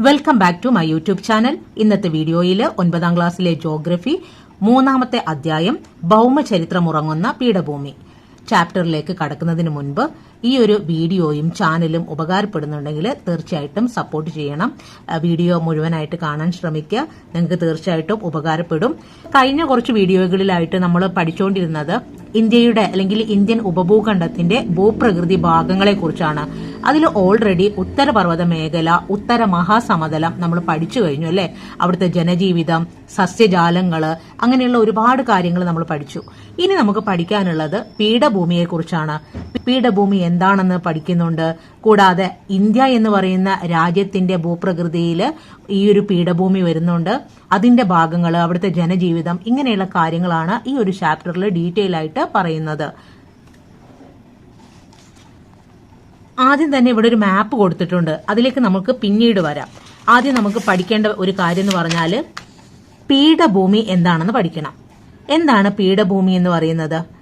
Welcome back to my YouTube channel ഇന്നത്തെ വീഡിയോയിൽ ഒൻപതാം ക്ലാസ്സിലെ ജോഗ്രഫി മൂന്നാമത്തെ അധ്യായം ഭൗമചരിത്രം ഉറങ്ങുന്ന പീഠഭൂമി ചാപ്റ്ററിലേക്ക് കടക്കുന്നതിന് മുൻപ് ഈ ഒരു വീഡിയോയും ചാനലും ഉപകാരപ്പെടുന്നുണ്ടെങ്കിൽ തീർച്ചയായിട്ടും സപ്പോർട്ട് ചെയ്യണം. വീഡിയോ മുഴുവനായിട്ട് കാണാൻ ശ്രമിക്കുക. നിങ്ങൾക്ക് തീർച്ചയായിട്ടും ഉപകാരപ്പെടും. കഴിഞ്ഞ കുറച്ച് വീഡിയോകളിലായിട്ട് നമ്മൾ പഠിച്ചുകൊണ്ടിരുന്നത് ഇന്ത്യയുടെ അല്ലെങ്കിൽ ഇന്ത്യൻ ഉപഭൂഖണ്ഡത്തിന്റെ ഭൂപ്രകൃതി ഭാഗങ്ങളെ കുറിച്ചാണ് അതിൽ ഓൾറെഡി ഉത്തരപർവത മേഖല ഉത്തര മഹാസമതലം നമ്മൾ പഠിച്ചു കഴിഞ്ഞു അല്ലെ? അവിടുത്തെ ജനജീവിതം സസ്യജാലങ്ങൾ അങ്ങനെയുള്ള ഒരുപാട് കാര്യങ്ങൾ നമ്മൾ പഠിച്ചു. ഇനി നമുക്ക് പഠിക്കാനുള്ളത് പീഠഭൂമിയെ കുറിച്ചാണ് പീഠഭൂമി എന്താണെന്ന് പഠിക്കുന്നുണ്ട്. കൂടാതെ ഇന്ത്യ എന്ന് പറയുന്ന രാജ്യത്തിന്റെ ഭൂപ്രകൃതിയിൽ ഈ ഒരു പീഠഭൂമി വരുന്നുണ്ട്. അതിന്റെ ഭാഗങ്ങൾ അവിടുത്തെ ജനജീവിതം ഇങ്ങനെയുള്ള കാര്യങ്ങളാണ് ഈ ഒരു ചാപ്റ്ററിൽ ഡീറ്റെയിൽ ആയിട്ട് പറയുന്നത്. ആദ്യം തന്നെ ഇവിടെ ഒരു മാപ്പ് കൊടുത്തിട്ടുണ്ട്. അതിലേക്ക് നമുക്ക് പിന്നീട് വരാം. ആദ്യം നമുക്ക് പഠിക്കേണ്ട ഒരു കാര്യം എന്ന് പറഞ്ഞാൽ പീഠഭൂമി എന്താണെന്ന് പഠിക്കണം. എന്താണ് പീഠഭൂമി എന്ന് പറയുന്നത്?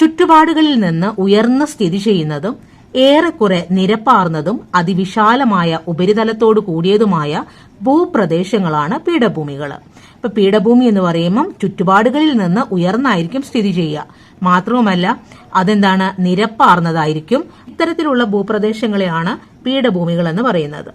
ചുറ്റുപാടുകളിൽ നിന്ന് ഉയർന്ന് സ്ഥിതി ചെയ്യുന്നതും ഏറെക്കുറെ നിരപ്പാർന്നതും അതിവിശാലമായ ഉപരിതലത്തോട് കൂടിയതുമായ ഭൂപ്രദേശങ്ങളാണ് പീഠഭൂമികൾ. ഇപ്പൊ പീഠഭൂമി എന്ന് പറയുമ്പം ചുറ്റുപാടുകളിൽ നിന്ന് ഉയർന്നായിരിക്കും സ്ഥിതി ചെയ്യുക. മാത്രവുമല്ല അതെന്താണ് നിരപ്പാർന്നതായിരിക്കും ഇത്തരത്തിലുള്ള ഭൂപ്രദേശങ്ങളെയാണ് പീഠഭൂമികൾ എന്ന് പറയുന്നത്.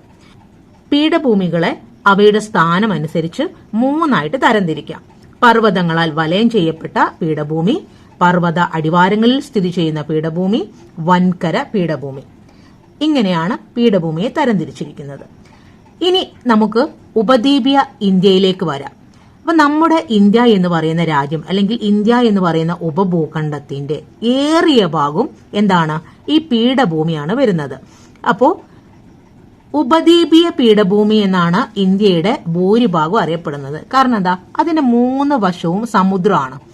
പീഠഭൂമികളെ അവയുടെ സ്ഥാനം അനുസരിച്ച് മൂന്നായിട്ട് തരംതിരിക്കാം. പർവതങ്ങളാൽ വലയം ചെയ്യപ്പെട്ട പീഠഭൂമി പർവത അടിവാരങ്ങളിൽ സ്ഥിതി ചെയ്യുന്ന പീഠഭൂമി വൻകര പീഠഭൂമി. ഇങ്ങനെയാണ് പീഠഭൂമിയെ തരംതിരിച്ചിരിക്കുന്നത്. ഇനി നമുക്ക് ഉപദ്വീപീയ ഇന്ത്യയിലേക്ക് വരാം. അപ്പൊ നമ്മുടെ ഇന്ത്യ എന്ന് പറയുന്ന രാജ്യം അല്ലെങ്കിൽ ഇന്ത്യ എന്ന് പറയുന്ന ഉപഭൂഖണ്ഡത്തിന്റെ ഏറിയ ഭാഗം എന്താണ്? ഈ പീഠഭൂമിയാണ് വരുന്നത്. അപ്പോ ഉപദ്വീപീയ പീഠഭൂമി എന്നാണ് ഇന്ത്യയുടെ ഭൂരിഭാഗം അറിയപ്പെടുന്നത്. കാരണം എന്താ? അതിന്റെ മൂന്ന് വശവും സമുദ്രമാണ്.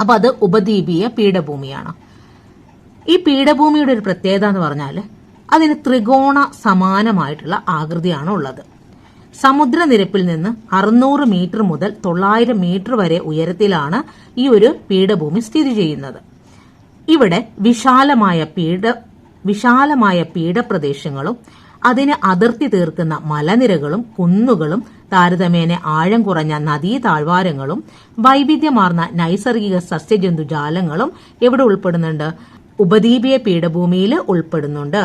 അപ്പൊ അത് ഉപദ്വീപീയ പീഠഭൂമിയാണ്. ഈ പീഠഭൂമിയുടെ ഒരു പ്രത്യേകത എന്ന് പറഞ്ഞാൽ അതിന് ത്രികോണ സമാനമായിട്ടുള്ള ആകൃതിയാണ് ഉള്ളത്. സമുദ്രനിരപ്പിൽ നിന്ന് അറുന്നൂറ് മീറ്റർ മുതൽ തൊള്ളായിരം മീറ്റർ വരെ ഉയരത്തിലാണ് ഈ ഒരു പീഠഭൂമി സ്ഥിതി ചെയ്യുന്നത്. ഇവിടെ വിശാലമായ പീഠ വിശാലമായ പീഠപ്രദേശങ്ങളും അതിന് അതിർത്തി തീർക്കുന്ന മലനിരകളും കുന്നുകളും താരതമ്യേന ആഴം കുറഞ്ഞ നദീ താഴ്വാരങ്ങളും വൈവിധ്യമാർന്ന നൈസർഗിക സസ്യജന്തുജാലങ്ങളും എവിടെ ഉൾപ്പെടുന്നുണ്ട്. ഉപദ്വീപീയ പീഠഭൂമിയിൽ ഉൾപ്പെടുന്നുണ്ട്.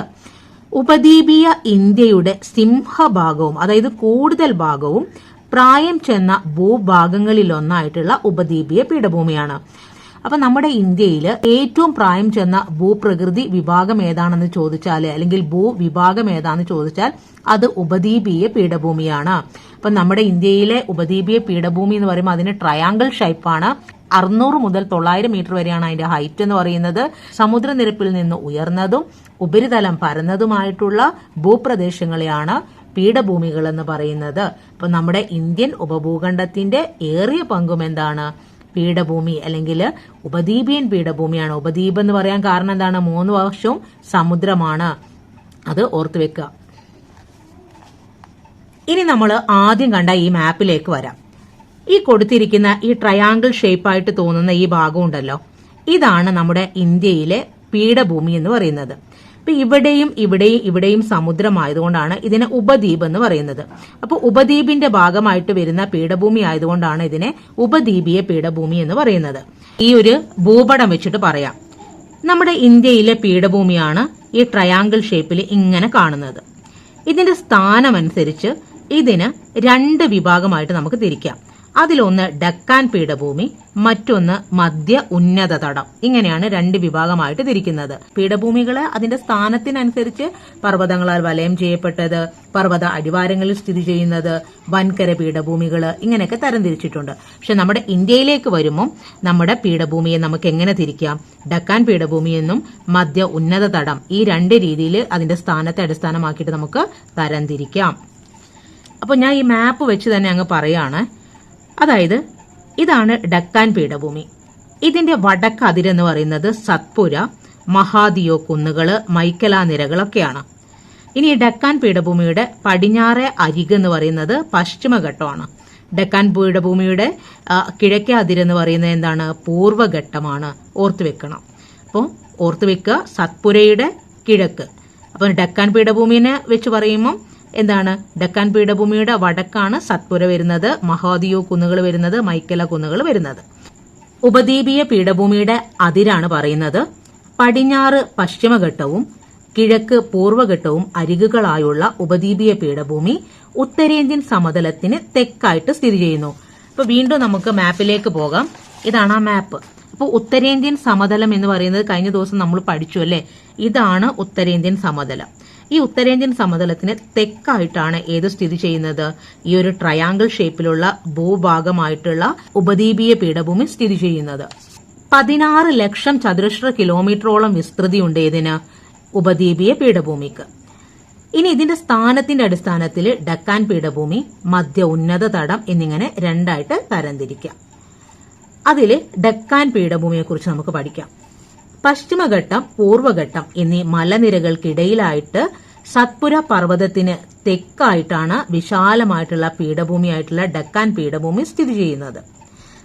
ഉപദ്വീപീയ ഇന്ത്യയുടെ സിംഹഭാഗവും അതായത് കൂടുതൽ ഭാഗവും പ്രായം ചെന്ന ഭൂഭാഗങ്ങളിലൊന്നായിട്ടുള്ള ഉപദ്വീപീയ പീഠഭൂമിയാണ്. അപ്പൊ നമ്മുടെ ഇന്ത്യയിൽ ഏറ്റവും പ്രായം ചെന്ന ഭൂപ്രകൃതി വിഭാഗം ഏതാണെന്ന് ചോദിച്ചാൽ അല്ലെങ്കിൽ ഭൂവിഭാഗം ഏതാണെന്ന് ചോദിച്ചാൽ അത് ഉപദ്വീപീയ പീഠഭൂമിയാണ്. അപ്പൊ നമ്മുടെ ഇന്ത്യയിലെ ഉപദ്വീപീയ പീഠഭൂമി എന്ന് പറയുമ്പോൾ അതിന് ട്രയാങ്കിൾ ഷൈപ്പാണ് അറുന്നൂറ് മുതൽ തൊള്ളായിരം മീറ്റർ വരെയാണ് അതിന്റെ ഹൈറ്റ് എന്ന് പറയുന്നത്. സമുദ്രനിരപ്പിൽ നിന്ന് ഉയർന്നതും ഉപരിതലം പരന്നതുമായിട്ടുള്ള ഭൂപ്രദേശങ്ങളെയാണ് പീഠഭൂമികൾ എന്ന് പറയുന്നത്. അപ്പൊ നമ്മുടെ ഇന്ത്യൻ ഉപഭൂഖണ്ഡത്തിന്റെ ഏറിയ പങ്കും എന്താണ്? പീഠഭൂമി അല്ലെങ്കിൽ ഉപദ്വീപിയൻ പീഠഭൂമിയാണ്. ഉപദ്വീപ് എന്ന് പറയാൻ കാരണം എന്താണ്? മൂന്ന് വർഷവും സമുദ്രമാണ്. അത് ഓർത്തു വെക്കുക. ഇനി നമ്മൾ ആദ്യം കണ്ട ഈ മാപ്പിലേക്ക് വരാം. ഈ കൊടുത്തിരിക്കുന്ന ഈ ട്രയാങ്കിൾ ഷേപ്പായിട്ട് തോന്നുന്ന ഈ ഭാഗം ഉണ്ടല്ലോ. ഇതാണ് നമ്മുടെ ഇന്ത്യയിലെ പീഠഭൂമി എന്ന് പറയുന്നത്. അപ്പൊ ഇവിടെയും ഇവിടെയും ഇവിടെയും സമുദ്രമായതുകൊണ്ടാണ് ഇതിനെ ഉപദ്വീപ് എന്ന് പറയുന്നത്. അപ്പൊ ഉപദ്വീപിന്റെ ഭാഗമായിട്ട് വരുന്ന പീഠഭൂമി ആയതുകൊണ്ടാണ് ഇതിനെ ഉപദ്വീപീയ പീഠഭൂമി എന്ന് പറയുന്നത്. ഈ ഒരു ഭൂപടം വെച്ചിട്ട് പറയാം. നമ്മുടെ ഇന്ത്യയിലെ പീഠഭൂമിയാണ് ഈ ട്രയാങ്കിൾ ഷേപ്പിൽ ഇങ്ങനെ കാണുന്നത്. ഇതിന്റെ സ്ഥാനമനുസരിച്ച് ഇതിന് രണ്ട് വിഭാഗമായിട്ട് നമുക്ക് തിരിക്കാം. അതിലൊന്ന് ഡക്കാൻ പീഠഭൂമി മറ്റൊന്ന് മധ്യ ഉന്നത തടം. ഇങ്ങനെയാണ് രണ്ട് വിഭാഗമായിട്ട് തിരിക്കുന്നത്. പീഠഭൂമികൾ അതിന്റെ സ്ഥാനത്തിനനുസരിച്ച് പർവതങ്ങളാൽ വലയം ചെയ്യപ്പെട്ടത് പർവത അടിവാരങ്ങളിൽ സ്ഥിതി ചെയ്യുന്നത് വൻകര പീഠഭൂമികൾ ഇങ്ങനെയൊക്കെ തരംതിരിച്ചിട്ടുണ്ട്. പക്ഷെ നമ്മുടെ ഇന്ത്യയിലേക്ക് വരുമ്പോൾ നമ്മുടെ പീഠഭൂമിയെ നമുക്ക് എങ്ങനെ തിരിക്കാം? ഡക്കാൻ പീഠഭൂമി എന്നും മധ്യ ഉന്നത തടം ഈ രണ്ട് രീതിയിൽ അതിന്റെ സ്ഥാനത്തെ അടിസ്ഥാനമാക്കിയിട്ട് നമുക്ക് തരംതിരിക്കാം. അപ്പോൾ ഞാൻ ഈ മാപ്പ് വെച്ച് തന്നെ അങ്ങ് പറയാണ്. അതായത് ഇതാണ് ഡക്കാൻ പീഠഭൂമി. ഇതിന്റെ വടക്ക് അതിരെന്ന് പറയുന്നത് സത്പുര മഹാദിയോ കുന്നുകൾ മൈക്കലാ നിരകളൊക്കെയാണ് ഇനി ഡക്കാൻ പീഠഭൂമിയുടെ പടിഞ്ഞാറെ അരിക് എന്ന് പറയുന്നത് പശ്ചിമഘട്ടമാണ്. ഡക്കാൻ പീഠഭൂമിയുടെ കിഴക്കേ അതിരെന്ന് പറയുന്നത് എന്താണ്? പൂർവഘട്ടമാണ് ഓർത്തു വെക്കണം. അപ്പോൾ ഓർത്തു വെക്കുക സത്പുരയുടെ കിഴക്ക്. അപ്പം ഡക്കാൻ പീഠഭൂമിനെ വെച്ച് പറയുമ്പം എന്താണ്? ഡക്കാൻ പീഠഭൂമിയുടെ വടക്കാണ് സത്പുര വരുന്നത് മഹാദിയോ കുന്നുകൾ വരുന്നത് മൈക്കല കുന്നുകൾ വരുന്നത്. ഉപദ്വീപീയ പീഠഭൂമിയുടെ അതിരാണ് പറയുന്നത്. പടിഞ്ഞാറ് പശ്ചിമഘട്ടവും കിഴക്ക് പൂർവഘട്ടവും അരികുകളായുള്ള ഉപദ്വീപീയ പീഠഭൂമി ഉത്തരേന്ത്യൻ സമതലത്തിന് തെക്കായിട്ട് സ്ഥിതി ചെയ്യുന്നു. അപ്പൊ വീണ്ടും നമുക്ക് മാപ്പിലേക്ക് പോകാം. ഇതാണ് ആ മാപ്പ്. അപ്പോൾ ഉത്തരേന്ത്യൻ സമതലം എന്ന് പറയുന്നത് കഴിഞ്ഞ ദിവസം നമ്മൾ പഠിച്ചു അല്ലേ? ഇതാണ് ഉത്തരേന്ത്യൻ സമതലം. ഈ ഉത്തരേന്ത്യൻ സമതലത്തിന് തെക്കായിട്ടാണ് ഏത് സ്ഥിതി ചെയ്യുന്നത്? ഈ ഒരു ട്രയാങ്കിൾ ഷേപ്പിലുള്ള ഭൂഭാഗമായിട്ടുള്ള ഉപദ്വീപീയ പീഠഭൂമി സ്ഥിതി ചെയ്യുന്നത്. പതിനാറ് ലക്ഷം ചതുരശ്ര കിലോമീറ്ററോളം വിസ്തൃതിയുണ്ട് ഇതിന് ഉപദ്വീപീയ പീഠഭൂമിക്ക്. ഇനി ഇതിന്റെ സ്ഥാനത്തിന്റെ അടിസ്ഥാനത്തിൽ ഡക്കാൻ പീഠഭൂമി മധ്യ ഉന്നത തടം എന്നിങ്ങനെ രണ്ടായിട്ട് തരംതിരിക്കാം. അതിൽ ഡക്കാൻ പീഠഭൂമിയെക്കുറിച്ച് നമുക്ക് പഠിക്കാം. പശ്ചിമഘട്ടം പൂർവഘട്ടം എന്നീ മലനിരകൾക്കിടയിലായിട്ട് സത്പുര പർവതത്തിന് തെക്കായിട്ടാണ് വിശാലമായിട്ടുള്ള പീഠഭൂമിയായിട്ടുള്ള ഡക്കാൻ പീഠഭൂമി സ്ഥിതി ചെയ്യുന്നത്.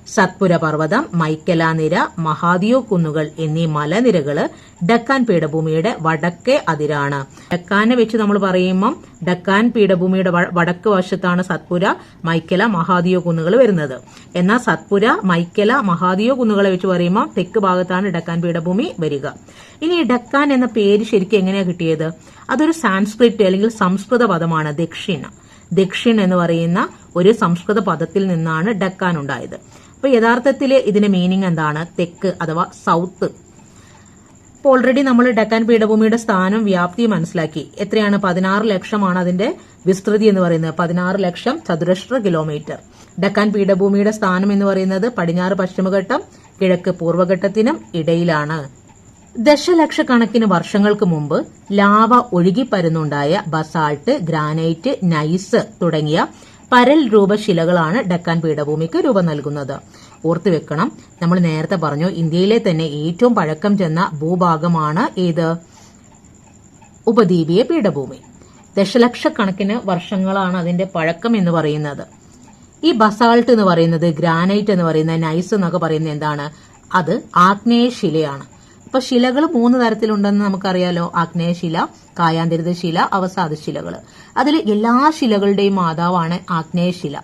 സത്പുര പർവതം മൈക്കല നിര മഹാദിയോ കുന്നുകൾ എന്നീ മലനിരകൾ ഡക്കാൻ പീഠഭൂമിയുടെ വടക്കേ അതിരാണ്. ഡക്കാനെ വെച്ച് നമ്മൾ പറയുമ്പം ഡക്കാൻ പീഠഭൂമിയുടെ വടക്ക് വശത്താണ് സത്പുര മൈക്കല മഹാദിയോ കുന്നുകൾ വരുന്നത്. എന്നാൽ സത്പുര മൈക്കല മഹാദിയോ കുന്നുകളെ വെച്ച് പറയുമ്പോൾ തെക്ക് ഭാഗത്താണ് ഡക്കാൻ പീഠഭൂമി വരിക. ഇനി ഡക്കാൻ എന്ന പേര് ശരിക്കും എങ്ങനെയാ കിട്ടിയത്? അതൊരു സാൻസ്ക്രിറ്റ് അല്ലെങ്കിൽ സംസ്കൃത പദമാണ് ദക്ഷിണ. ദക്ഷിൺ എന്ന് പറയുന്ന ഒരു സംസ്കൃത പദത്തിൽ നിന്നാണ് ഡക്കാൻ ഉണ്ടായത്. അപ്പൊ യഥാർത്ഥത്തിൽ ഇതിന്റെ മീനിങ് എന്താണ്? തെക്ക് അഥവാ സൗത്ത് ഇപ്പോൾ ഓൾറെഡി നമ്മൾ ഡക്കാൻ പീഠഭൂമിയുടെ സ്ഥാനം വ്യാപ്തി മനസ്സിലാക്കി. എത്രയാണ്? പതിനാറ് ലക്ഷമാണ് അതിന്റെ വിസ്തൃതി എന്ന് പറയുന്നത്. പതിനാറ് ലക്ഷം ചതുരശ്ര കിലോമീറ്റർ ഡക്കാൻ പീഠഭൂമിയുടെ സ്ഥാനം എന്ന് പറയുന്നത് പടിഞ്ഞാറ് പശ്ചിമഘട്ടം കിഴക്ക് പൂർവഘട്ടത്തിനും ഇടയിലാണ്. ദശലക്ഷക്കണക്കിന് വർഷങ്ങൾക്ക് മുമ്പ് ലാവ ഒഴുകിപ്പരുന്നുണ്ടായ ബസാൾട്ട് ഗ്രാനൈറ്റ് നൈസ് തുടങ്ങിയ പരൽ രൂപശിലകളാണ് ഡക്കാൻ പീഠഭൂമിക്ക് രൂപം നൽകുന്നത്. ഓർത്തു വെക്കണം നമ്മൾ നേരത്തെ പറഞ്ഞു ഇന്ത്യയിലെ തന്നെ ഏറ്റവും പഴക്കം ചെന്ന ഭൂഭാഗമാണ് ഏത്? ഉപദ്വീപീയ പീഠഭൂമി. ദശലക്ഷക്കണക്കിന് വർഷങ്ങളാണ് അതിന്റെ പഴക്കം എന്ന് പറയുന്നത്. ഈ ബസാൾട്ട് എന്ന് പറയുന്നത് ഗ്രാനൈറ്റ് എന്ന് പറയുന്നത് നൈസ് എന്നൊക്കെ പറയുന്നത് എന്താണ്? അത് ആഗ്നേയശിലയാണ് അപ്പൊ ശിലകൾ മൂന്ന് തരത്തിലുണ്ടെന്ന് നമുക്കറിയാലോ. ആഗ്നേയശില കായാന്തരിത ശില അവസാദ ശിലകൾ അതിൽ എല്ലാ ശിലകളുടെയും മാതാവാണ് ആഗ്നേയശില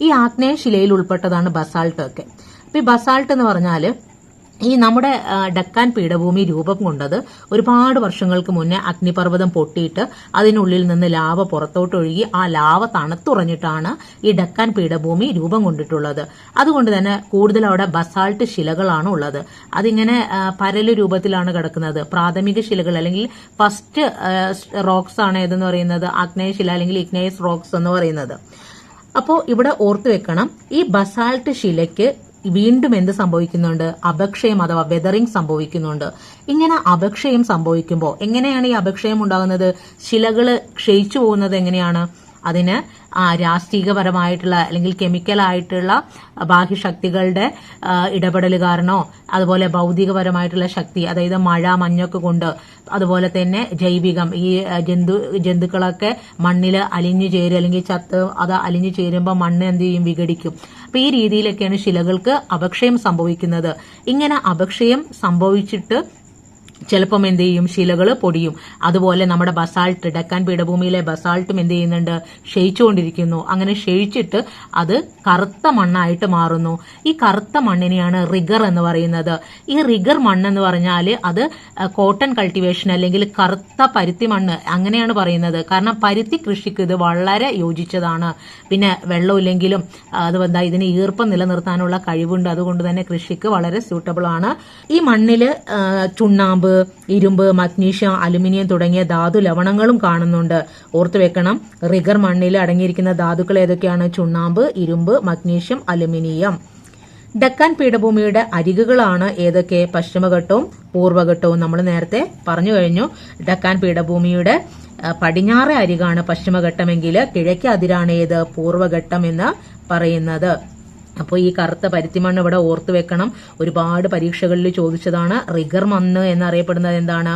ഈ ആഗ്നേയശിലയിൽ ഉൾപ്പെട്ടതാണ് ബസാൾട്ട് ഒക്കെ അപ്പൊ ഈ ബസാൾട്ട് എന്ന് പറഞ്ഞാൽ ഈ നമ്മുടെ ഡക്കാൻ പീഠഭൂമി രൂപം കൊണ്ടത് ഒരുപാട് വർഷങ്ങൾക്ക് മുന്നേ അഗ്നിപർവതം പൊട്ടിയിട്ട് അതിനുള്ളിൽ നിന്ന് ലാവ പുറത്തോട്ടൊഴുകി ആ ലാവ തണുത്തുറഞ്ഞിട്ടാണ് ഈ ഡക്കാൻ പീഠഭൂമി രൂപം കൊണ്ടിട്ടുള്ളത്. അതുകൊണ്ട് തന്നെ കൂടുതൽ അവിടെ ബസാൾട്ട് ശിലകളാണ് ഉള്ളത്. അതിങ്ങനെ പരൽ രൂപത്തിലാണ് കിടക്കുന്നത്. പ്രാഥമിക ശിലകൾ അല്ലെങ്കിൽ ഫസ്റ്റ് റോക്സ് ആണ് ഏതെന്ന് പറയുന്നത്? ആഗ്നേയശില അല്ലെങ്കിൽ ഇഗ്നേയസ് റോക്സ് എന്ന് പറയുന്നത്. അപ്പോൾ ഇവിടെ ഓർത്തു വെക്കണം ഈ ബസാൾട്ട് ശിലയ്ക്ക് വീണ്ടും എന്ത് സംഭവിക്കുന്നുണ്ട്? അപക്ഷയം അഥവാ വെതറിംഗ് സംഭവിക്കുന്നുണ്ട്. ഇങ്ങനെ അപക്ഷയം സംഭവിക്കുമ്പോൾ എങ്ങനെയാണ് ഈ അപക്ഷയം ഉണ്ടാകുന്നത്? ശിലകൾ ക്ഷയിച്ചു പോകുന്നത് എങ്ങനെയാണ്? അതിന് രാഷ്ട്രീയപരമായിട്ടുള്ള അല്ലെങ്കിൽ കെമിക്കലായിട്ടുള്ള ബാഹ്യശക്തികളുടെ ഇടപെടൽ കാരണോ അതുപോലെ ഭൗതികപരമായിട്ടുള്ള ശക്തി അതായത് മഴ മഞ്ഞൊക്കെ കൊണ്ട് അതുപോലെ തന്നെ ജൈവികം ഈ ജന്തു ജന്തുക്കളൊക്കെ മണ്ണിൽ അലിഞ്ഞു ചേരും അല്ലെങ്കിൽ ചത്ത് അത് അലിഞ്ഞു ചേരുമ്പോൾ മണ്ണ് എന്ത് ചെയ്യും? വിഘടിക്കും. അപ്പൊ ഈ രീതിയിലൊക്കെയാണ് ശിലകൾക്ക് അപക്ഷയം സംഭവിക്കുന്നത്. ഇങ്ങനെ അപക്ഷയം സംഭവിച്ചിട്ട് ചിലപ്പം എന്ത് ചെയ്യും? ശിലകൾ പൊടിയും. അതുപോലെ നമ്മുടെ ബസാൾട്ട് ഡക്കാൻ പീഠഭൂമിയിലെ ബസാൾട്ടും എന്ത് ചെയ്യുന്നുണ്ട്? ക്ഷയിച്ചുകൊണ്ടിരിക്കുന്നു. അങ്ങനെ ക്ഷയിച്ചിട്ട് അത് കറുത്ത മണ്ണായിട്ട് മാറുന്നു. ഈ കറുത്ത മണ്ണിനെയാണ് റിഗർ എന്ന് പറയുന്നത്. ഈ റിഗർ മണ്ണെന്ന് പറഞ്ഞാൽ അത് കോട്ടൺ കൾട്ടിവേഷൻ അല്ലെങ്കിൽ കറുത്ത പരുത്തി മണ്ണ് അങ്ങനെയാണ് പറയുന്നത്. കാരണം പരുത്തി കൃഷിക്ക് ഇത് വളരെ യോജിച്ചതാണ്. പിന്നെ വെള്ളമില്ലെങ്കിലും എന്താ ഇതിന് ഈർപ്പം നിലനിർത്താനുള്ള കഴിവുണ്ട്. അതുകൊണ്ട് തന്നെ കൃഷിക്ക് വളരെ സ്യൂട്ടബിൾ ആണ്. ഈ മണ്ണിൽ ചുണ്ണാമ്പ് ഇരുമ്പ് മഗ്നീഷ്യം അലുമിനിയം തുടങ്ങിയ ധാതു ലവണങ്ങളും കാണുന്നുണ്ട്. ഓർത്തു വെക്കണം റിഗർ മണ്ണിൽ അടങ്ങിയിരിക്കുന്ന ധാതുക്കൾ ഏതൊക്കെയാണ്? ചുണ്ണാമ്പ് ഇരുമ്പ് മഗ്നീഷ്യം അലുമിനിയം. ഡക്കാൻ പീഠഭൂമിയുടെ അരികുകളാണ് ഏതൊക്കെ? പശ്ചിമഘട്ടവും പൂർവഘട്ടവും നമ്മൾ നേരത്തെ പറഞ്ഞു കഴിഞ്ഞു. ഡക്കാൻ പീഠഭൂമിയുടെ പടിഞ്ഞാറെ അരികാണ് പശ്ചിമഘട്ടമെങ്കിൽ കിഴക്കേ അതിരാണ് ഏത്? പൂർവഘട്ടം എന്ന് പറയുന്നത്. അപ്പോൾ ഈ കറുത്ത പരുത്തിമണ്ണ് ഇവിടെ ഓർത്തു വെക്കണം. ഒരുപാട് പരീക്ഷകളിൽ ചോദിച്ചതാണ് റിഗർ മണ്ണ് എന്നറിയപ്പെടുന്നത് എന്താണ്?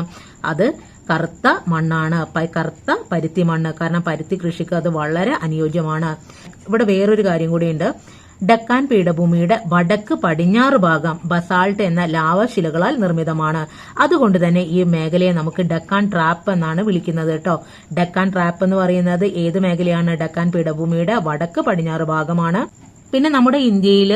അത് കറുത്ത മണ്ണാണ്. കറുത്ത പരുത്തി മണ്ണ് കാരണം പരുത്തി കൃഷിക്ക് അത് വളരെ അനുയോജ്യമാണ്. ഇവിടെ വേറൊരു കാര്യം കൂടിയുണ്ട്. ഡക്കാൻ പീഠഭൂമിയുടെ വടക്ക് പടിഞ്ഞാറ് ഭാഗം ബസാൾട്ട് എന്ന ലാവശിലകളാൽ നിർമ്മിതമാണ്. അതുകൊണ്ട് തന്നെ ഈ മേഖലയെ നമുക്ക് ഡക്കാൻ ട്രാപ്പ് എന്നാണ് വിളിക്കുന്നത് കേട്ടോ. ഡക്കാൻ ട്രാപ്പ് എന്ന് പറയുന്നത് ഏത് മേഖലയാണ്? ഡക്കാൻ പീഠഭൂമിയുടെ വടക്ക് പടിഞ്ഞാറ് ഭാഗമാണ്. പിന്നെ നമ്മുടെ ഇന്ത്യയിൽ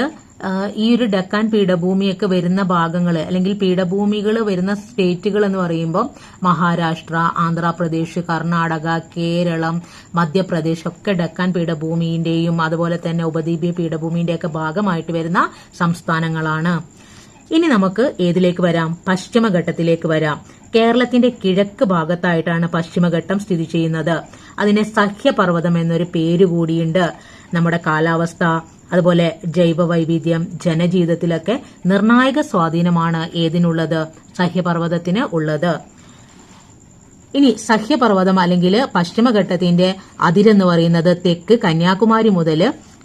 ഈ ഒരു ഡക്കാൻ പീഠഭൂമിയൊക്കെ വരുന്ന ഭാഗങ്ങൾ അല്ലെങ്കിൽ പീഠഭൂമികൾ വരുന്ന സ്റ്റേറ്റുകൾ എന്ന് പറയുമ്പോൾ മഹാരാഷ്ട്ര ആന്ധ്രാപ്രദേശ് കർണാടക കേരളം മധ്യപ്രദേശ് ഒക്കെ ഡക്കാൻ പീഠഭൂമിയുടെയും അതുപോലെ തന്നെ ഉപദ്വീപീയ പീഠഭൂമിയുടെയൊക്കെ ഭാഗമായിട്ട് വരുന്ന സംസ്ഥാനങ്ങളാണ്. ഇനി നമുക്ക് ഏതിലേക്ക് വരാം? പശ്ചിമഘട്ടത്തിലേക്ക് വരാം. കേരളത്തിന്റെ കിഴക്ക് ഭാഗത്തായിട്ടാണ് പശ്ചിമഘട്ടം സ്ഥിതി ചെയ്യുന്നത്. അതിനെ സഹ്യപർവതം എന്നൊരു പേര് കൂടിയുണ്ട് നമ്മുടെ കാലാവസ്ഥ അതുപോലെ ജൈവ വൈവിധ്യം ജനജീവിതത്തിലൊക്കെ നിർണായക സ്വാധീനമാണ് ഏതിനുള്ളത്? സഹ്യപർവതത്തിന് ഉള്ളത്. ഇനി സഹ്യപർവതം അല്ലെങ്കിൽ പശ്ചിമഘട്ടത്തിന്റെ അതിരെന്ന് പറയുന്നത് തെക്ക് കന്യാകുമാരി മുതൽ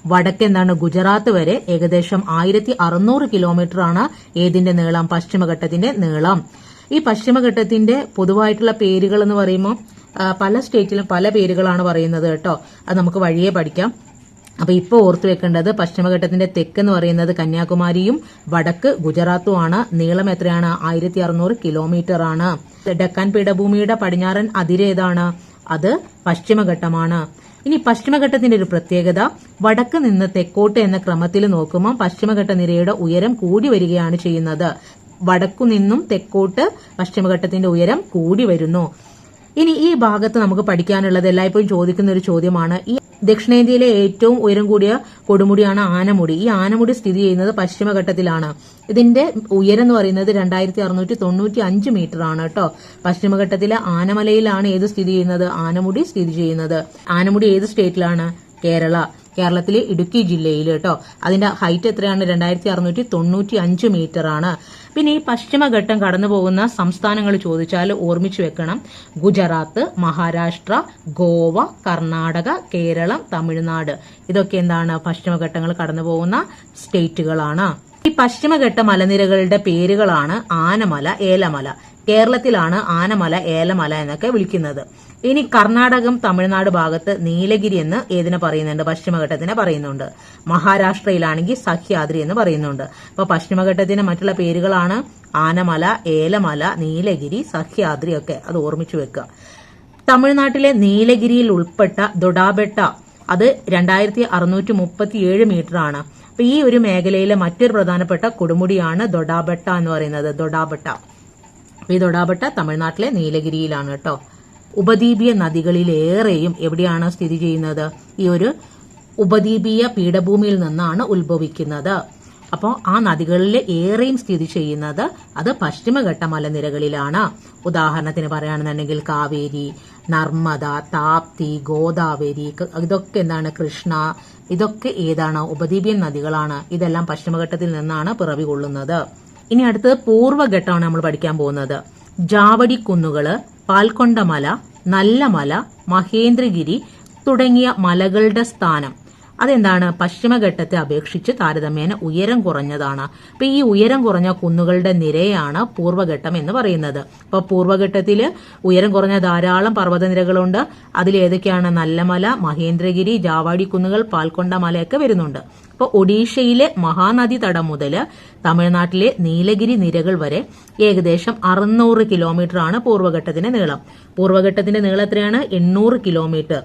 വടക്ക് എന്താണ് ഗുജറാത്ത് വരെ ഏകദേശം ആയിരത്തി അറുന്നൂറ് കിലോമീറ്റർ ആണ് ഏതിന്റെ നീളം? പശ്ചിമഘട്ടത്തിന്റെ നീളം. ഈ പശ്ചിമഘട്ടത്തിന്റെ പൊതുവായിട്ടുള്ള പേരുകൾ എന്ന് പറയുമ്പോൾ പല സ്റ്റേറ്റിലും പല പേരുകളാണ് പറയുന്നത് കേട്ടോ. അത് നമുക്ക് വഴിയെ പഠിക്കാം. അപ്പൊ ഇപ്പൊ ഓർത്തു വെക്കേണ്ടത് പശ്ചിമഘട്ടത്തിന്റെ തെക്ക് എന്ന് പറയുന്നത് കന്യാകുമാരിയും വടക്ക് ഗുജറാത്തുമാണ്. നീളം എത്രയാണ്? ആയിരത്തി അറുന്നൂറ് കിലോമീറ്റർ ആണ് ഡക്കാൻ പീഠഭൂമിയുടെ പടിഞ്ഞാറൻ അതിരേതാണ് അത് പശ്ചിമഘട്ടമാണ്. ഇനി പശ്ചിമഘട്ടത്തിന്റെ ഒരു പ്രത്യേകത വടക്ക് നിന്ന് തെക്കോട്ട് എന്ന ക്രമത്തിൽ നോക്കുമ്പോൾ പശ്ചിമഘട്ട നിരയുടെ ഉയരം കൂടി വരികയാണ് ചെയ്യുന്നത്. വടക്കു നിന്നും തെക്കോട്ട് പശ്ചിമഘട്ടത്തിന്റെ ഉയരം കൂടി വരുന്നു. ഇനി ഈ ഭാഗത്ത് നമുക്ക് പഠിക്കാനുള്ളത് എല്ലായ്പ്പോഴും ചോദിക്കുന്ന ഒരു ചോദ്യമാണ് ഈ ദക്ഷിണേന്ത്യയിലെ ഏറ്റവും ഉയരം കൂടിയ കൊടുമുടിയാണ് ആനമുടി. ഈ ആനമുടി സ്ഥിതി ചെയ്യുന്നത് പശ്ചിമഘട്ടത്തിലാണ്. ഇതിന്റെ ഉയരം എന്ന് പറയുന്നത് രണ്ടായിരത്തി അറുന്നൂറ്റി തൊണ്ണൂറ്റി അഞ്ച് മീറ്റർ ആണ് കേട്ടോ. പശ്ചിമഘട്ടത്തിലെ ആനമലയിലാണ് ഏത് സ്ഥിതി ചെയ്യുന്നത്? ആനമുടി സ്ഥിതി ചെയ്യുന്നത്. ആനമുടി ഏത് സ്റ്റേറ്റിലാണ് കേരള. കേരളത്തിലെ ഇടുക്കി ജില്ലയിൽ കേട്ടോ അതിന്റെ ഹൈറ്റ് എത്രയാണ്? രണ്ടായിരത്തി അറുന്നൂറ്റി തൊണ്ണൂറ്റി അഞ്ച് മീറ്റർ ആണ്. പിന്നെ ഈ പശ്ചിമഘട്ടം കടന്നു പോകുന്ന സംസ്ഥാനങ്ങൾ ചോദിച്ചാൽ ഓർമ്മിച്ചു വെക്കണം. ഗുജറാത്ത് മഹാരാഷ്ട്ര ഗോവ കർണാടക കേരളം തമിഴ്നാട്. ഇതൊക്കെ എന്താണ്? പശ്ചിമഘട്ടങ്ങൾ കടന്നു പോകുന്ന സ്റ്റേറ്റുകളാണ്. ഈ പശ്ചിമഘട്ട മലനിരകളുടെ പേരുകളാണ് ആനമല ഏലമല. കേരളത്തിലാണ് ആനമല ഏലമല എന്നൊക്കെ വിളിക്കുന്നത്. ഇനി കർണാടകം തമിഴ്നാട് ഭാഗത്ത് നീലഗിരി എന്ന് ഏതിനെ പറയുന്നുണ്ട്? പശ്ചിമഘട്ടത്തിനെ പറയുന്നുണ്ട്. മഹാരാഷ്ട്രയിലാണെങ്കിൽ സഹ്യാദ്രി എന്ന് പറയുന്നുണ്ട്. അപ്പൊ പശ്ചിമഘട്ടത്തിന് മറ്റുള്ള പേരുകളാണ് ആനമല ഏലമല നീലഗിരി സഹ്യാദ്രി ഒക്കെ. അത് ഓർമ്മിച്ചു വെക്കുക. തമിഴ്നാട്ടിലെ നീലഗിരിയിൽ ഉൾപ്പെട്ട ദൊഡാബെട്ട അത് രണ്ടായിരത്തി അറുന്നൂറ്റി മുപ്പത്തി ഏഴ് മീറ്റർ ആണ്. അപ്പൊ ഈ ഒരു മേഖലയിലെ മറ്റൊരു പ്രധാനപ്പെട്ട കൊടുമുടിയാണ് ദൊഡാബെട്ട എന്ന് പറയുന്നത്. ദൊഡാബെട്ട ഈ ദൊഡാബെട്ട തമിഴ്നാട്ടിലെ നീലഗിരിയിലാണ് കേട്ടോ. ഉപദ്വീപീയ നദികളിലേറെയും എവിടെയാണ് സ്ഥിതി ചെയ്യുന്നത്? ഈ ഒരു ഉപദ്വീപീയ പീഠഭൂമിയിൽ നിന്നാണ് ഉത്ഭവിക്കുന്നത്. അപ്പോൾ ആ നദികളിൽ ഏറെയും സ്ഥിതി ചെയ്യുന്നത് അത് പശ്ചിമഘട്ട മലനിരകളിലാണ്. ഉദാഹരണത്തിന് പറയുകയാണെന്നുണ്ടെങ്കിൽ കാവേരി നർമ്മദ താപ്തി ഗോദാവരി ഇതൊക്കെ എന്താണ്? കൃഷ്ണ ഇതൊക്കെ ഏതാണ്? ഉപദ്വീപിയൻ നദികളാണ്. ഇതെല്ലാം പശ്ചിമഘട്ടത്തിൽ നിന്നാണ് പിറവി കൊള്ളുന്നത്. ഇനി അടുത്തത് പൂർവഘട്ടമാണ് നമ്മൾ പഠിക്കാൻ പോകുന്നത്. ജാവടി കുന്നുകൾ പാൽക്കൊണ്ടമല നല്ല മല മഹേന്ദ്രഗിരി തുടങ്ങിയ മലകളുടെ സ്ഥാനം. അതെന്താണ്? പശ്ചിമഘട്ടത്തെ അപേക്ഷിച്ച് താരതമ്യേന ഉയരം കുറഞ്ഞതാണ്. അപ്പൊ ഈ ഉയരം കുറഞ്ഞ കുന്നുകളുടെ നിരയാണ് പൂർവഘട്ടം എന്ന് പറയുന്നത്. അപ്പൊ പൂർവഘട്ടത്തിൽ ഉയരം കുറഞ്ഞ ധാരാളം പർവതനിരകളുണ്ട്. അതിലേതൊക്കെയാണ്? നല്ലമല മഹേന്ദ്രഗിരി ജാവാടി കുന്നുകൾ പാൽക്കൊണ്ട മലയൊക്കെ വരുന്നുണ്ട്. അപ്പോൾ ഒഡീഷയിലെ മഹാനദി തടം മുതൽ തമിഴ്നാട്ടിലെ നീലഗിരി നിരകൾ വരെ ഏകദേശം അറുന്നൂറ് കിലോമീറ്റർ ആണ് പൂർവഘട്ടത്തിന്റെ നീളം. പൂർവഘട്ടത്തിന്റെ നീളം എത്രയാണ്? എണ്ണൂറ് കിലോമീറ്റർ.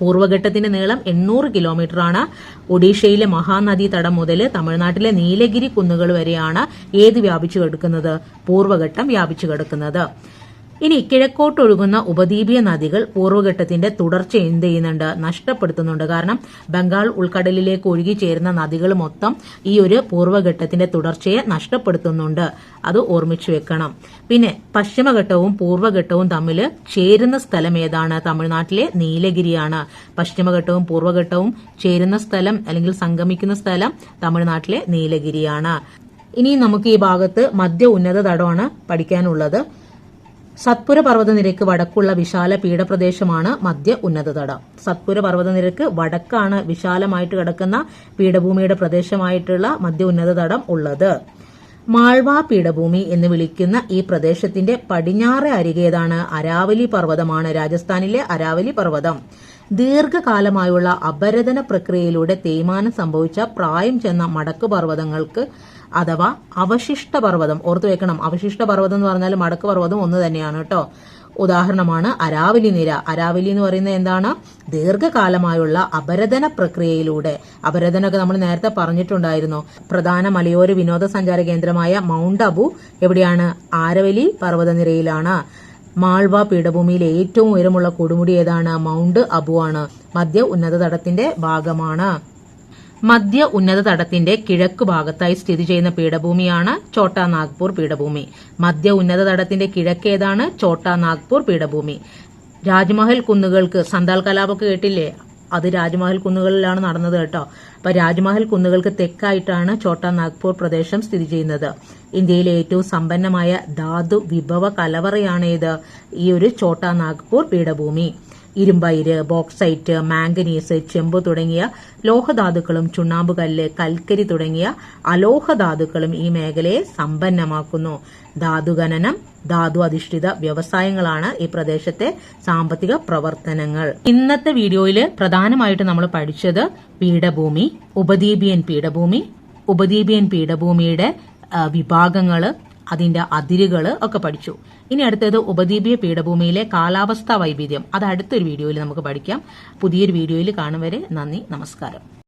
പൂർവഘട്ടത്തിന്റെ നീളം എണ്ണൂറ് കിലോമീറ്റർ ആണ് ഒഡീഷയിലെ മഹാനദി തടം മുതൽ തമിഴ്നാട്ടിലെ നീലഗിരി കുന്നുകൾ വരെയാണ് ഏത് വ്യാപിച്ചു കിടക്കുന്നത്? പൂർവഘട്ടം വ്യാപിച്ചു കിടക്കുന്നത്. ഇനി കിഴക്കോട്ടൊഴുകുന്ന ഉപദ്വീപീയ നദികൾ പൂർവഘട്ടത്തിന്റെ തുടർച്ച എന്ത് ചെയ്യുന്നുണ്ട് നഷ്ടപ്പെടുത്തുന്നുണ്ട്. കാരണം ബംഗാൾ ഉൾക്കടലിലേക്ക് ഒഴുകി ചേരുന്ന നദികൾ മൊത്തം ഈ ഒരു പൂർവഘട്ടത്തിന്റെ തുടർച്ചയെ നഷ്ടപ്പെടുത്തുന്നുണ്ട്. അത് ഓർമ്മിച്ചു വെക്കണം. പിന്നെ പശ്ചിമഘട്ടവും പൂർവഘട്ടവും തമ്മിൽ ചേരുന്ന സ്ഥലം ഏതാണ്? തമിഴ്നാട്ടിലെ നീലഗിരിയാണ്. പശ്ചിമഘട്ടവും പൂർവഘട്ടവും ചേരുന്ന സ്ഥലം അല്ലെങ്കിൽ സംഗമിക്കുന്ന സ്ഥലം തമിഴ്നാട്ടിലെ നീലഗിരിയാണ്. ഇനി നമുക്ക് ഈ ഭാഗത്ത് മധ്യ ഉന്നത തടമാണ് പഠിക്കാനുള്ളത്. സത്പുര പർവതനിരക്ക് വടക്കുള്ള വിശാല പീഠപ്രദേശമാണ് മധ്യ ഉന്നത തടം സത്പുര പർവതനിരക്ക് വടക്കാണ് വിശാലമായിട്ട് കിടക്കുന്ന പീഠഭൂമിയുടെ പ്രദേശമായിട്ടുള്ള മധ്യ ഉന്നത തടം ഉള്ളത്. മാൾവ പീഠഭൂമി എന്ന് വിളിക്കുന്ന ഈ പ്രദേശത്തിന്റെ പടിഞ്ഞാറ് അരികേതാണ് അരാവലി പർവതമാണ് രാജസ്ഥാനിലെ അരാവലി പർവതം. ദീർഘകാലമായുള്ള അപരതന പ്രക്രിയയിലൂടെ തേയ്മാനം സംഭവിച്ച പ്രായം ചെന്ന മടക്കു പർവതങ്ങൾക്ക് അഥവാ അവശിഷ്ട പർവതം ഓർത്തു വെക്കണം. അവശിഷ്ട പർവതം എന്ന് പറഞ്ഞാൽ മടക്ക് പർവതം ഒന്ന് തന്നെയാണ് കേട്ടോ. ഉദാഹരണമാണ് അരാവലി നിര അരാവലി എന്ന് പറയുന്നത് എന്താണ്? ദീർഘകാലമായുള്ള അപരതന പ്രക്രിയയിലൂടെ. അപരദനൊക്കെ നമ്മൾ നേരത്തെ പറഞ്ഞിട്ടുണ്ടായിരുന്നു. പ്രധാന മലയോര വിനോദസഞ്ചാര കേന്ദ്രമായ മൗണ്ട് അബു എവിടെയാണ്? ആരവലി പർവതനിരയിലാണ്. മാൾവ പീഠഭൂമിയിലെ ഏറ്റവും ഉയരമുള്ള കൊടുമുടി ഏതാണ്? മൗണ്ട് അബു ആണ്. മധ്യ ഉന്നത തടത്തിന്റെ ഭാഗമാണ്. മധ്യ ഉന്നത തടത്തിന്റെ കിഴക്ക് ഭാഗത്തായി സ്ഥിതി ചെയ്യുന്ന പീഠഭൂമിയാണ് ചോട്ടാ നാഗ്പൂർ പീഠഭൂമി. മധ്യ ഉന്നത തടത്തിന്റെ കിഴക്കേതാണ് ചോട്ടാ നാഗ്പൂർ പീഠഭൂമി. രാജ്മഹൽ കുന്നുകൾക്ക് സന്താൽ കലാപൊക്കെ കേട്ടില്ലേ? അത് രാജ്മഹൽ കുന്നുകളിലാണ് നടന്നത് കേട്ടോ. അപ്പൊ രാജ്മഹൽ കുന്നുകൾക്ക് തെക്കായിട്ടാണ് ചോട്ടാ നാഗ്പൂർ പ്രദേശം സ്ഥിതി ചെയ്യുന്നത്. ഇന്ത്യയിലെ ഏറ്റവും സമ്പന്നമായ ധാതു വിഭവ കലവറയാണ് ഇത് ഈ ഒരു ചോട്ടാ നാഗ്പൂർ പീഠഭൂമി. ഇരുമ്പയിര് ബോക്സൈറ്റ് മാംഗനീസ് ചെമ്പ് തുടങ്ങിയ ലോഹധാതുക്കളും ചുണ്ണാമ്പുകല്ല് കൽക്കരി തുടങ്ങിയ അലോഹധാതുക്കളും ഈ മേഖലയെ സമ്പന്നമാക്കുന്നു. ധാതുഖനനം ധാതു അധിഷ്ഠിത വ്യവസായങ്ങളാണ് ഈ പ്രദേശത്തെ സാമ്പത്തിക പ്രവർത്തനങ്ങൾ. ഇന്നത്തെ വീഡിയോയിൽ പ്രധാനമായിട്ട് നമ്മൾ പഠിച്ചത് പീഠഭൂമി ഉപദ്വീപിയൻ പീഠഭൂമി ഉപദ്വീപിയൻ പീഠഭൂമിയുടെ വിഭാഗങ്ങൾ അതിന്റെ അതിരുകൾ ഒക്കെ പഠിച്ചു. ഇനി അടുത്തത് ഉപദ്വീപീയ പീഠഭൂമിയിലെ കാലാവസ്ഥാ വൈവിധ്യം. അത് അടുത്തൊരു വീഡിയോയിൽ നമുക്ക് പഠിക്കാം. പുതിയൊരു വീഡിയോയിൽ കാണും വരെ നന്ദി നമസ്കാരം.